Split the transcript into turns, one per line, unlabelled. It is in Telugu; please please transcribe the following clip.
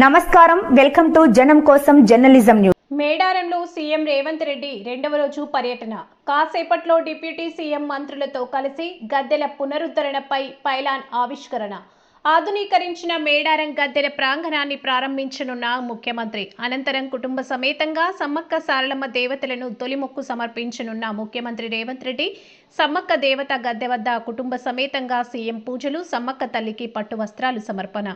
నమస్కారం. వెల్కమ్ టు జనం కోసం జర్నలిజం న్యూస్
మేడారంలో సీఎం రేవంత్ రెడ్డి రెండవ రోజు పర్యటన. కాసేపట్లో డిప్యూటీ సీఎం మంత్రులతో కలిసి గద్దెల పునరుద్ధరణపై పైలాన్ ఆవిష్కరణ. ఆధునీకరించిన మేడారం గద్దెల ప్రాంగణాన్ని ప్రారంభించనున్న ముఖ్యమంత్రి. అనంతరం కుటుంబ సమేతంగా సమ్మక్క సారలమ్మ దేవతలను తొలి మొక్కు సమర్పించనున్న ముఖ్యమంత్రి రేవంత్ రెడ్డి సమ్మక్క దేవత గద్దె వద్ద కుటుంబ సమేతంగా సీఎం పూజలు సమ్మక్క తల్లికి పట్టు వస్త్రాలు సమర్పణ.